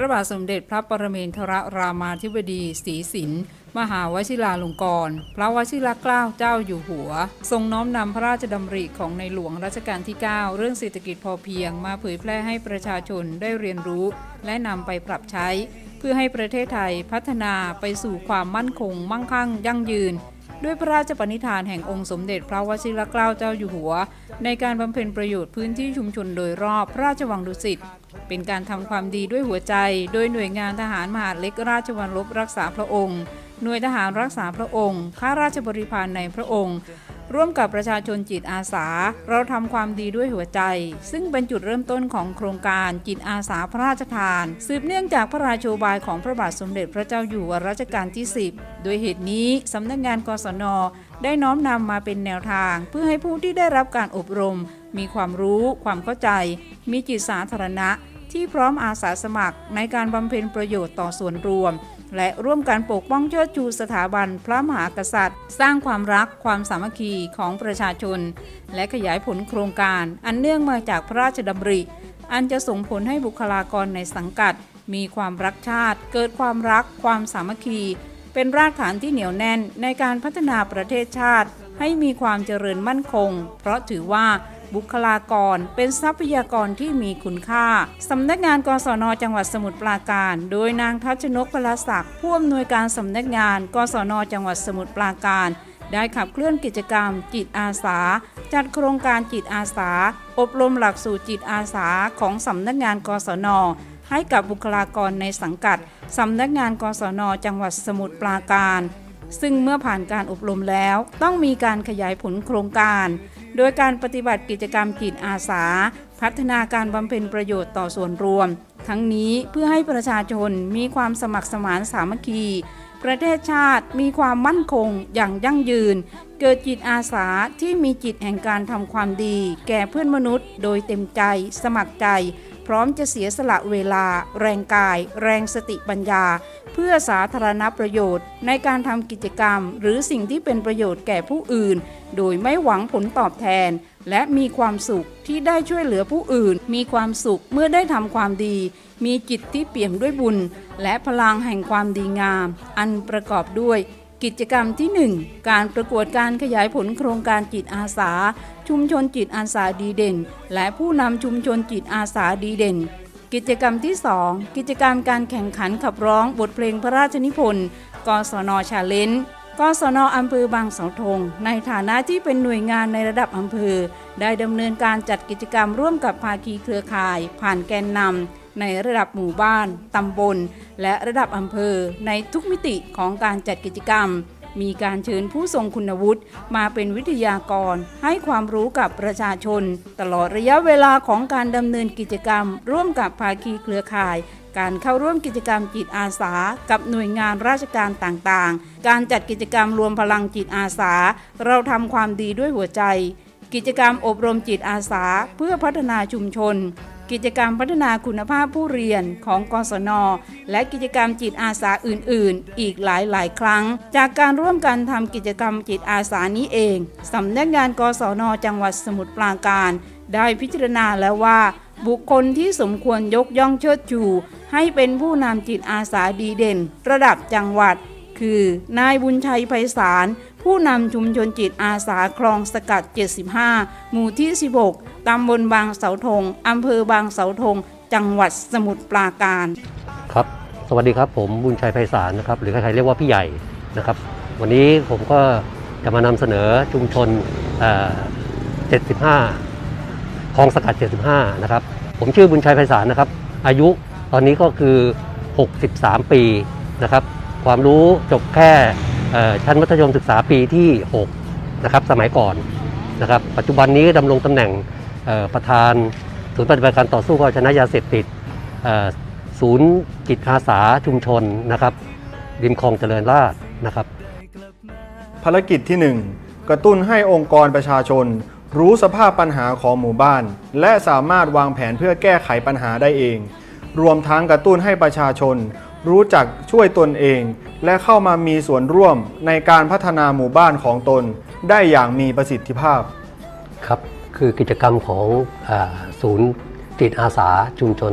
ระบาทสมเด็จพระปรเมนทรรามาธิบดีศรีสินมหาวชิราลงกรณ์พระวชิรเกล้าเจ้าอยู่หัว ทรงน้อมนำพระราชดำริของในหลวงรัชกาลที่ 9 เรื่องเศรษฐกิจพอเพียงมาเผยแพร่ให้ประชาชนได้เรียนรู้ และนำไปปรับใช้ เพื่อให้ประเทศไทยพัฒนาไปสู่ความมั่นคง มั่งคั่ง ยั่งยืน ด้วยพระราชปณิธานแห่งองค์สมเด็จพระวชิรเกล้าเจ้าอยู่หัว ในการบำเพ็ญประโยชน์พื้นที่ชุมชนโดยรอบพระราชวังดุสิตเป็นการทำความดีด้วยหัวใจ โดยหน่วยงานทหารมหาดเล็กราชวังลบรักษาพระองค์ หน่วยทหารรักษาพระองค์ ข้าราชบริพารในพระองค์ ร่วมกับประชาชนจิตอาสา เราทำความดีด้วยหัวใจ ซึ่งเป็นจุดเริ่มต้นของโครงการจิตอาสาพระราชทาน สืบเนื่องจากพระราโชบายของพระบาทสมเด็จพระเจ้าอยู่หัวรัชกาลที่ 10 โดยเหตุนี้สำนักงานกศนได้น้อมนำมาเป็นแนวทาง เพื่อให้ผู้ที่ได้รับการอบรม มีความรู้ ความเข้าใจ มีจิตสาธารณะ ที่พร้อมอาสาสมัครในการบำเพ็ญประโยชน์ต่อส่วนรวม และร่วมกันปกป้องเชิดชูสถาบันพระมหากษัตริย์ สร้างความรักความสามัคคีของประชาชน และขยายผลโครงการ อันเนื่องมาจากพระราชดำริ อันจะส่งผลให้บุคลากรในสังกัด มีความรักชาติ เกิดความรัก ความสามัคคี เป็นรากฐานที่เหนียวแน่นในการพัฒนาประเทศชาติ ให้มีความเจริญมั่นคง เพราะถือว่า บุคลากร เป็นทรัพยากรที่มีคุณค่า สำนักงานกศนจังหวัดสมุทรปราการ โดยนางทัชนกพลศักดิ์ผู้อำนวยการสำนักงาน กศนจังหวัดสมุทรปราการ ได้ขับเคลื่อนกิจกรรม จิตอาสา จัดโครงการจิตอาสา อบรมหลักสูตรจิตอาสาของสำนักงานกศนให้กับบุคลากรในสังกัด สำนักงานกศนจังหวัดสมุทรปราการ ซึ่งเมื่อผ่านการอบรมแล้ว ต้องมีการขยายผลโครงการ โดยการปฏิบัติกิจกรรมจิตอาสา พัฒนาการบำเพ็ญประโยชน์ต่อส่วนรวม ทั้งนี้เพื่อให้ประชาชนมีความสมัครสมานสามัคคี ประเทศชาติมีความมั่นคงอย่างยั่งยืน เกิดจิตอาสาที่มีจิตแห่งการทำความดี แก่เพื่อนมนุษย์ โดยเต็มใจ สมัครใจ ร้อมจะเสียสละเวลา แรงกาย แรงสติปัญญา เพื่อสาธารณประโยชน์ ในการทำกิจกรรม หรือสิ่งที่เป็นประโยชน์แก่ผู้อื่น โดยไม่หวังผลตอบแทน และมีความสุขที่ได้ช่วยเหลือผู้อื่น มีความสุขเมื่อได้ทำความดี มีจิตที่เปี่ยมด้วยบุญ และพลังแห่งความดีงาม อันประกอบด้วย กิจกรรมที่ 1 การประกวดการขยายผลโครงการจิตอาสา ชุมชนจิตอาสาดีเด่น และผู้นำชุมชนจิตอาสาดีเด่น กิจกรรมที่ 2 กิจกรรมการแข่งขันขับร้องบทเพลงพระราชนิพนธ์กศนชาเลนจ์กศนอำเภอบางเสาธงในฐานะที่เป็นหน่วยงานในระดับอำเภอ ได้ดำเนินการจัดกิจกรรมร่วมกับภาคีเครือข่าย ผ่านแกนนำ ในระดับหมู่บ้าน ตำบล และระดับอำเภอ ในทุกมิติของการจัดกิจกรรม มีการเชิญผู้ทรงคุณวุฒิมาเป็นวิทยากร ให้ความรู้กับประชาชน ตลอดระยะเวลาของการดำเนินกิจกรรม ร่วมกับภาคีเครือข่ายการเข้าร่วมกิจกรรมจิตอาสา กับหน่วยงานราชการต่างๆ การจัดกิจกรรมรวมพลังจิตอาสา เราทำความดีด้วยหัวใจ กิจกรรมอบรมจิตอาสา เพื่อพัฒนาชุมชน กิจกรรมพัฒนาคุณภาพผู้เรียนของกศน และกิจกรรมจิตอาสาอื่น ๆ อีกหลายหลาย ๆ ครั้ง จากการร่วมกันทำกิจกรรมจิตอาสานี้เองสำนักงานกศน จังหวัดสมุทรปราการ ได้พิจารณาแล้วว่า บุคคลที่สมควรยกย่องเชิดชูให้เป็นผู้นำจิตอาสาดีเด่น ระดับจังหวัด คือนายบุญชัยไพศาล ผู้นำชุมชนจิตอาสาคลองสกัด 75 หมู่ที่ 16 ตำบลบางเสาธง อำเภอบางเสาธง จังหวัดสมุทรปราการ ครับ สวัสดีครับ ผมบุญชัยไพศาลนะครับ หรือใครๆเรียกว่าพี่ใหญ่นะครับ วันนี้ผมก็จะมานำเสนอชุมชน 75 คลองสกัด 75 นะครับ ผมชื่อบุญชัยไพศาลนะครับ อายุตอนนี้ก็คือ 63 ปีนะครับ ความรู้จบแค่ ชั้นมัธยมศึกษาปีที่ 6 นะครับ สมัยก่อนนะครับ ปัจจุบันนี้ดำรงตำแหน่งประธานศูนย์ปฏิบัติการต่อสู้กับชนะยาเสพติดศูนย์จิตอาสาชุมชนนะครับริมคลองเจริญราษนะครับ ภารกิจที่ 1 กระตุ้นให้องค์กรประชาชน รู้สภาพปัญหาของหมู่บ้าน และสามารถวางแผนเพื่อแก้ไขปัญหาได้เอง รวมทั้งกระตุ้นให้ประชาชน รู้จักช่วยตนเอง และเข้ามามีส่วนร่วมในการพัฒนาหมู่บ้านของตน ได้อย่างมีประสิทธิภาพ ครับคือกิจกรรมของอศูนย์จิตอาสาชุมชน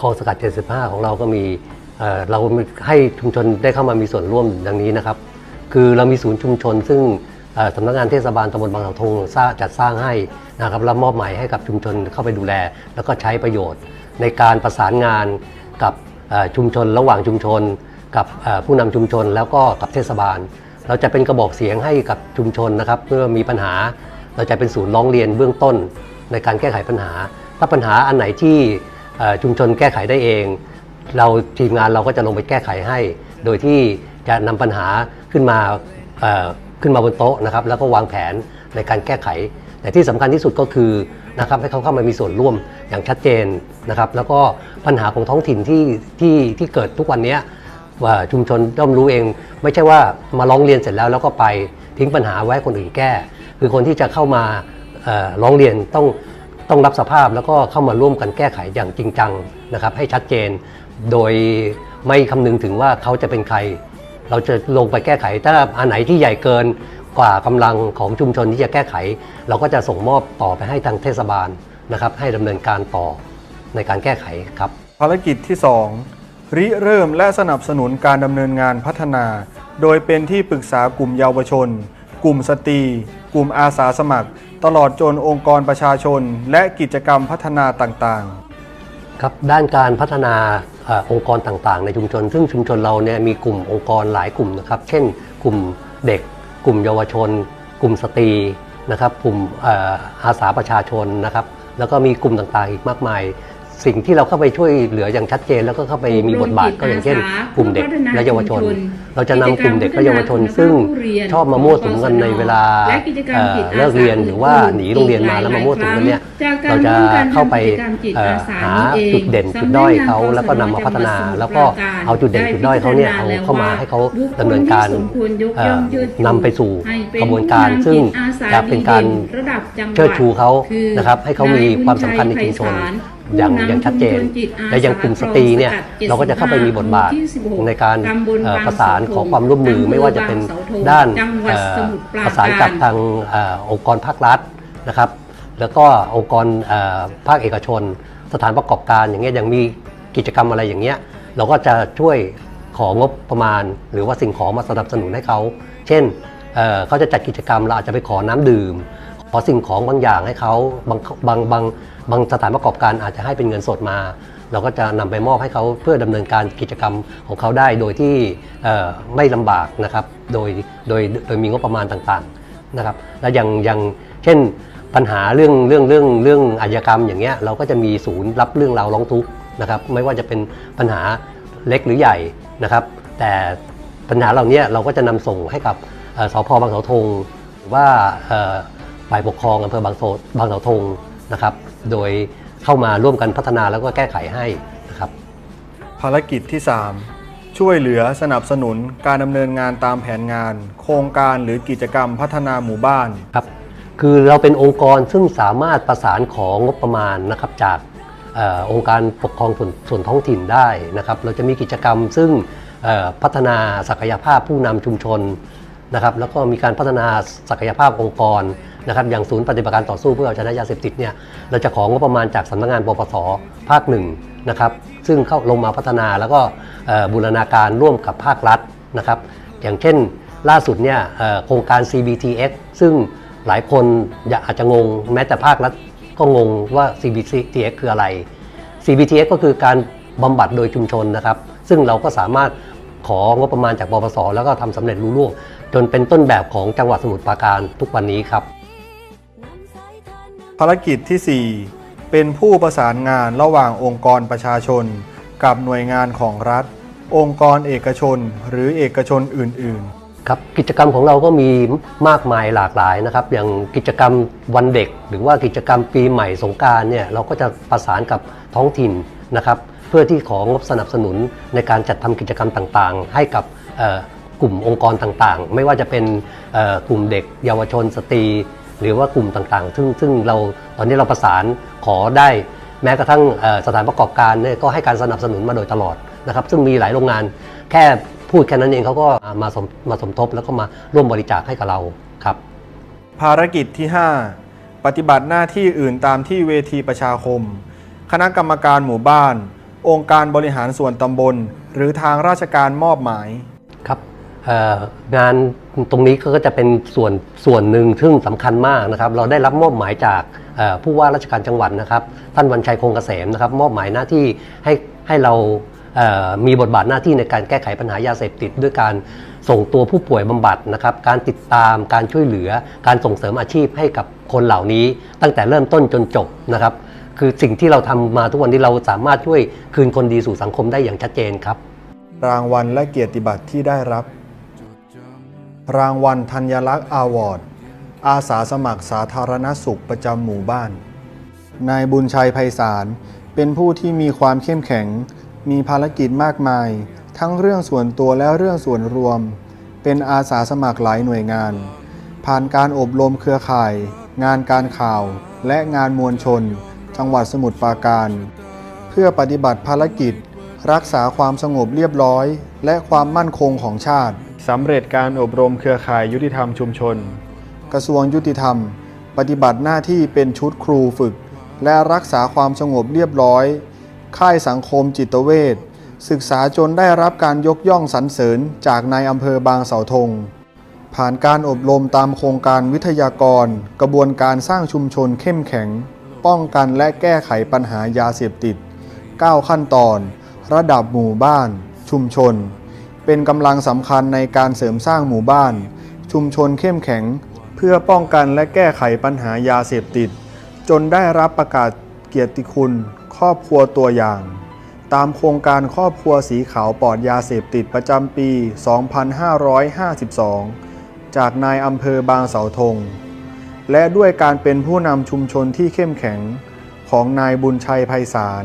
คลองสกัด 75 ของเราก็มีเราให้ชุมชนได้เข้ามามีส่วนร่วมดังนี้นะครับ คือเรามีศูนย์ชุมชน ซึ่งสำนักงานเทศบาลตำบลบางเสาธงจัดสร้างให้นะครับรับมอบหมายให้กับชุมชนเข้าไปดูแล แล้วก็ใช้ประโยชน์ ในการประสานงานกับ ชุมชนระหว่างชุมชน กับผู้นำชุมชนแล้วก็กับเทศบาล เราจะเป็นกระบอกเสียงให้กับชุมชนนะครับเมื่อมีปัญหาเราจะเป็นศูนย์ร้องเรียนเบื้องต้นในการแก้ไขปัญหา ถ้าปัญหาอันไหนที่ชุมชนแก้ไขได้เอง เราทีมงานเราก็จะลงไปแก้ไขให้ โดยที่จะนำปัญหาขึ้นมาขึ้นมาบนโต๊ะนะครับแล้วก็วางแผนในการแก้ไข แต่ที่สำคัญที่สุดก็คือ นะครับให้เขาเข้ามามีส่วนร่วมอย่างชัดเจนนะครับแล้วก็ปัญหาของท้องถิ่นที่ที่ที่เกิดทุกวันนี้ว่าชุมชนย่อมรู้เอง ไม่ใช่ว่ามาร้องเรียนเสร็จแล้วแล้วก็ไปทิ้งปัญหาไว้คนอื่นแก้ คือคนที่จะเข้ามาเอ่อร้องเรียนต้องต้องรับสภาพแล้วก็เข้ามาร่วมกันแก้ไขอย่างจริงจังนะครับให้ชัดเจน โดยไม่คำนึงถึงว่าเขาจะเป็นใคร เราจะลงไปแก้ไขถ้าอันไหนที่ใหญ่เกิน กว่ากำลังของชุมชนที่จะแก้ไข เราก็จะส่งมอบต่อไปให้ทางเทศบาลนะครับ ให้ดำเนินการต่อในการแก้ไขครับ ภารกิจที่ 2 ริเริ่มและสนับสนุนการดำเนินงานพัฒนา โดยเป็นที่ปรึกษากลุ่มเยาวชน กลุ่มสตรีกลุ่มอาสาสมัคร ตลอดจนองค์กรประชาชน และกิจกรรมพัฒนาต่างๆ ครับด้านการพัฒนาเออองค์กรต่างๆ ในชุมชน ซึ่งชุมชนเราเนี่ยมีกลุ่มองค์กรหลายกลุ่มนะครับ เช่น กลุ่มเด็ก กลุ่มเยาวชน กลุ่มสตรีนะครับ กลุ่มเอ่ออาสาประชาชนนะครับ แล้วก็มีกลุ่มต่างๆอีกมากมาย สิ่งที่เราเข้าไปช่วยเหลืออย่างชัดเจน แล้วก็เข้าไปมีบทบาทก็อย่างเช่น กลุ่มเด็กและเยาวชน เราจะนำกลุ่มเด็กและเยาวชน ซึ่งชอบมามั่วสุมกันในเวลาเอ่อเลิกเรียนหรือว่าหนีโรงเรียนมาแล้วมามั่วสุมกันเนี่ยเราจะเข้าไปเอ่อหาจุดเด่นจุดด้อยเขาแล้วก็นำมาพัฒนา แล้วก็เอาจุดเด่นจุดด้อยเขาเนี่ยเอาเข้ามาให้เขาดำเนินการเอ่อนำไปสู่กระบวนการ ซึ่งจะเป็นการเชิดชูเขานะครับให้เขามีความสำคัญในชุมชน อย่างอย่างชัดเจน และอย่างกลุ่มสตรีเนี่ยเราก็จะเข้าไปมีบทบาทในการเอ่อประสานขอความร่วมมือไม่ว่าจะเป็นด้านเอ่อประสานกับทางเอ่อองค์กรภาครัฐนะครับแล้วก็องค์กรเอ่อภาคเอกชน สถานประกอบการอย่างเงี้ยยังมีกิจกรรมอะไรอย่างเงี้ยเราก็จะช่วยของบประมาณ หรือว่าสิ่งของมาสนับสนุนให้เขา เช่นเอ่อเขาจะจัดกิจกรรมเราอาจจะไปขอน้ำดื่ม ขอสิ่งของบางอย่างให้เขาบางบางบาง บางสถานประกอบการอาจจะให้เป็นเงินสดมา เราก็จะนำไปมอบให้เขาเพื่อดำเนินการกิจกรรมของเขาได้โดยที่ไม่ลำบากนะครับ โดยโดยโดยมีงบประมาณต่างๆนะครับ และอย่างอย่างเช่นปัญหาเรื่องเรื่องเรื่องเรื่องอาชญากรรมอย่างเงี้ยเราก็จะมีศูนย์รับเรื่องราวร้องทุกข์นะครับ ไม่ว่าจะเป็นปัญหาเล็กหรือใหญ่นะครับ แต่ปัญหาเหล่านี้เราก็จะนำส่งให้กับสพบางเสาธงหรือว่าฝ่ายปกครองอำเภอบางโสบางเสาธงนะครับ โดยเข้ามาร่วมกันพัฒนาแล้วก็แก้ไขให้นะครับ ภารกิจที่ 3 ช่วยเหลือสนับสนุนการดำเนินงานตามแผนงาน โครงการหรือกิจกรรมพัฒนาหมู่บ้านครับคือเราเป็นองค์กรซึ่งสามารถประสานของงบประมาณนะครับจากเออองค์การปกครองส่วนส่วนท้องถิ่นได้นะครับ เราจะมีกิจกรรมซึ่งเอ่อพัฒนาศักยภาพผู้นำชุมชนนะครับ แล้วก็มีการพัฒนาศักยภาพองค์กร นะครับอย่างศูนย์ปฏิบัติการต่อสู้เพื่อเอาชนะยาเสพติดเนี่ยเราจะของงบประมาณจากสำนักงานปปสภาคหนึ่งนะครับซึ่งเข้าลงมาพัฒนาแล้วก็บูรณาการร่วมกับภาครัฐนะครับอย่างเช่นล่าสุดเนี่ยโครงการ CBTX ซึ่งหลายคนอาจจะงงแม้แต่ภาครัฐก็งงว่า CBTX คืออะไร CBTX ก็คือการบำบัดโดยชุมชนนะครับ ซึ่งเราก็สามารถของบประมาณจากปปสแล้วก็ทำสำเร็จรุ่ล่วงจนเป็นต้นแบบของจังหวัดสมุทรปราการทุกวันนี้ครับ ภารกิจที่ 4 เป็นผู้ประสานงานระหว่างองค์กรประชาชน กับหน่วยงานของรัฐ องค์กรเอกชน หรือเอกชนอื่น ๆครับกิจกรรมของเราก็มีมากมายหลากหลายนะครับ อย่างกิจกรรมวันเด็ก หรือว่ากิจกรรมปีใหม่สงการเนี่ยเราก็จะประสานกับท้องถิ่นนะครับ เพื่อที่ของบสนับสนุนในการจัดทำกิจกรรมต่างๆ ให้กับกลุ่มองค์กรต่างๆ ไม่ว่าจะเป็นกลุ่มเด็ก เยาวชนสตรี หรือว่ากลุ่มต่างๆ ซึ่งซึ่งเราตอนนี้เราประสานขอได้แม้กระทั่งเอ่อสถานประกอบการเนี่ยก็ให้การสนับสนุนมาโดยตลอดนะครับ ซึ่งมีหลายโรงงานแค่พูดแค่นั้นเองเขาก็มาสมมาสมทบแล้วก็มาร่วมบริจาคให้กับเราครับ ภารกิจที่ 5 ปฏิบัติหน้าที่อื่นตามที่เวทีประชาคม คณะกรรมการหมู่บ้าน องค์การบริหารส่วนตำบล หรือทางราชการมอบหมายครับเอ่อ งานตรงนี้ก็จะเป็นส่วนส่วนหนึ่งซึ่งสำคัญมากนะครับ เราได้รับมอบหมายจากผู้ว่าราชการจังหวัดนะครับ ท่านวันชัยคงเกษมนะครับ มอบหมายหน้าที่ให้ให้เรามีบทบาทหน้าที่ในการแก้ไขปัญหายาเสพติด ด้วยการส่งตัวผู้ป่วยบำบัดนะครับ การติดตามการช่วยเหลือ การส่งเสริมอาชีพให้กับคนเหล่านี้ ตั้งแต่เริ่มต้นจนจบนะครับ คือสิ่งที่เราทำมาทุกวันนี้เราสามารถช่วยคืนคนดีสู่สังคมได้อย่างชัดเจนครับ รางวัลและเกียรติบัตรที่ได้รับ รางวัลธัญลักษณ์อาวอร์ดอาสาสมัครสาธารณสุขประจำหมู่บ้าน นายบุญชัยไพศาล เป็นผู้ที่มีความเข้มแข็ง มีภารกิจมากมาย ทั้งเรื่องส่วนตัวและเรื่องส่วนรวม เป็นอาสาสมัครหลายหน่วยงาน ผ่านการอบรมเครือข่าย งานการข่าว และงานมวลชน จังหวัดสมุทรปราการ เพื่อปฏิบัติภารกิจ รักษาความสงบเรียบร้อย และความมั่นคงของชาติ สำเร็จการอบรมเครือข่ายยุติธรรมชุมชน กระทรวงยุติธรรม ปฏิบัติหน้าที่เป็นชุดครูฝึก และรักษาความสงบเรียบร้อย ค่ายสังคมจิตเวชศึกษาจนได้รับการยกย่องสรรเสริญจากนายอำเภอบางเสาธง ผ่านการอบรมตามโครงการวิทยากร กระบวนการสร้างชุมชนเข้มแข็ง ป้องกันและแก้ไขปัญหายาเสพติด 9 ขั้นตอน ระดับหมู่บ้าน ชุมชน เป็นกำลังสำคัญในการเสริมสร้างหมู่บ้าน ชุมชนเข้มแข็ง เพื่อป้องกันและแก้ไขปัญหายาเสพติด จนได้รับประกาศเกียรติคุณ ครอบครัวตัวอย่าง ตามโครงการครอบครัวสีขาวปลอดยาเสพติดประจำปี 2552 จากนายอำเภอบางเสาธง และด้วยการเป็นผู้นำชุมชนที่เข้มแข็งของนายบุญชัยไพศาล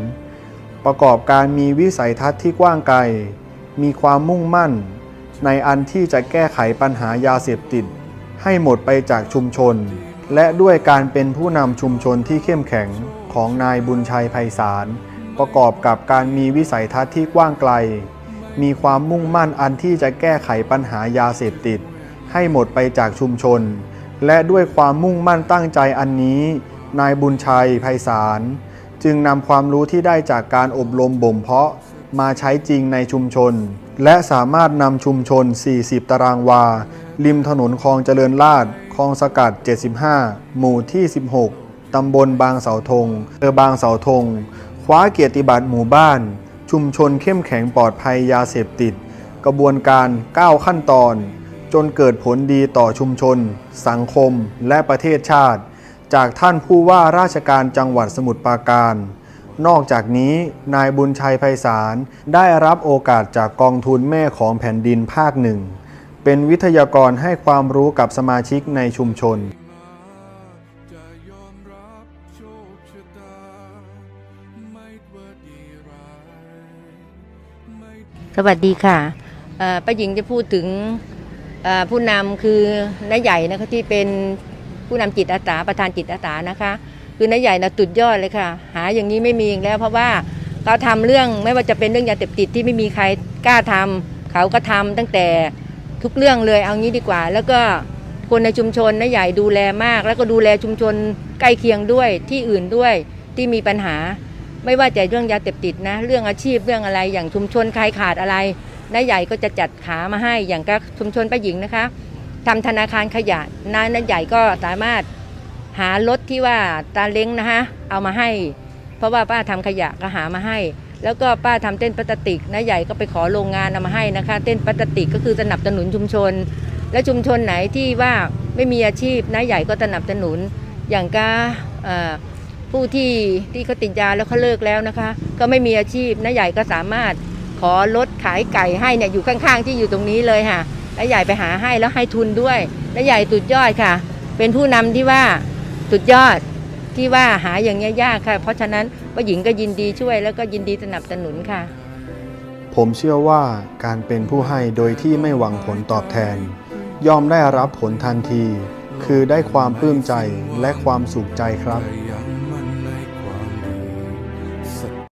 ประกอบการมีวิสัยทัศน์ที่กว้างไกล มีความมุ่งมั่น ในอันที่จะแก้ไขปัญหายาเสพติด ให้หมดไปจากชุมชน และด้วยการเป็นผู้นำชุมชนที่เข้มแข็งของนายบุญชัยไพศาลประกอบกับการมีวิสัยทัศน์ที่กว้างไกล มีความมุ่งมั่นอันที่จะแก้ไขปัญหายาเสพติด ให้หมดไปจากชุมชน และด้วยความมุ่งมั่นตั้งใจอันนี้ นายบุญชัยไพศาลจึงนำความรู้ที่ได้จากการอบรมบ่มเพาะ มาใช้จริงในชุมชน และสามารถนำชุมชน 40 ตารางวา ริมถนนคลองเจริญราษฎร์คลองสกัด 75 หมู่ที่ 16 ตำบลบางเสาธงอำเภอบางเสาธง คว้าเกียรติบัตรหมู่บ้าน ชุมชนเข้มแข็งปลอดภัยยาเสพติด กระบวนการ 9 ขั้นตอน จนเกิดผลดีต่อชุมชน สังคมและประเทศชาติ จากท่านผู้ว่าราชการจังหวัดสมุทรปราการ นอกจากนี้นายบุญชัยไพศาลได้รับโอกาสจากกองทุนแม่ของแผ่นดินภาคหนึ่ง เป็นวิทยากรให้ความรู้กับสมาชิกในชุมชน สวัสดีค่ะป้าหญิงจะพูดถึงผู้นำคือน้าใหญ่นะคะที่เป็นผู้นำจิตอาสาประธานจิตอาสานะคะ คือน้าใหญ่นะตุดยอดเลยค่ะ หาอย่างนี้ไม่มีอีกแล้ว เพราะว่าเขาทำเรื่องไม่ว่าจะเป็นเรื่องยาเสพติดที่ไม่มีใครกล้าทำเขาก็ทำตั้งแต่ทุกเรื่องเลยเอางี้ดีกว่า แล้วก็คนในชุมชนน้าใหญ่ดูแลมาก แล้วก็ดูแลชุมชนใกล้เคียงด้วยที่อื่นด้วยที่มีปัญหา ไม่ว่าจะเรื่องยาเสพติดนะ เรื่องอาชีพเรื่องอะไรอย่างชุมชนใครขาดอะไรน้าใหญ่ก็จะจัดขามาให้อย่างก็ชุมชนป้าหญิงนะคะทำธนาคารขยะน้าน้าใหญ่ก็สามารถ หารถที่ว่าตาเล้งนะคะเอามาให้ เพราะว่าป้าทำขยะก็หามาให้ แล้วก็ป้าทำเต้นพลาสติกน้าใหญ่ก็ไปขอโรงงานเอามาให้นะคะ เต้นพลาสติกก็คือสนับสนุนชุมชน และชุมชนไหนที่ว่าไม่มีอาชีพน้าใหญ่ก็สนับสนุนอย่างก็ผู้ที่ที่เขาติดยาแล้วเขาเลิกแล้วนะคะ ก็ไม่มีอาชีพน้าใหญ่ก็สามารถขอลดขายไก่ให้เนี่ยอยู่ข้างๆ ที่อยู่ตรงนี้เลยค่ะน้าใหญ่ไปหาให้แล้วให้ทุนด้วยน้าใหญ่สุดยอดค่ะ เป็นผู้นำที่ว่า สุดยอดที่ว่าหาอย่างนี้ยากค่ะ เพราะฉะนั้นป้าหญิงก็ยินดีช่วยแล้วก็ยินดีสนับสนุนค่ะ ผมเชื่อว่าการเป็นผู้ให้โดยที่ไม่หวังผลตอบแทน ย่อมได้รับผลทันที คือได้ความปลื้มใจและความสุขใจครับ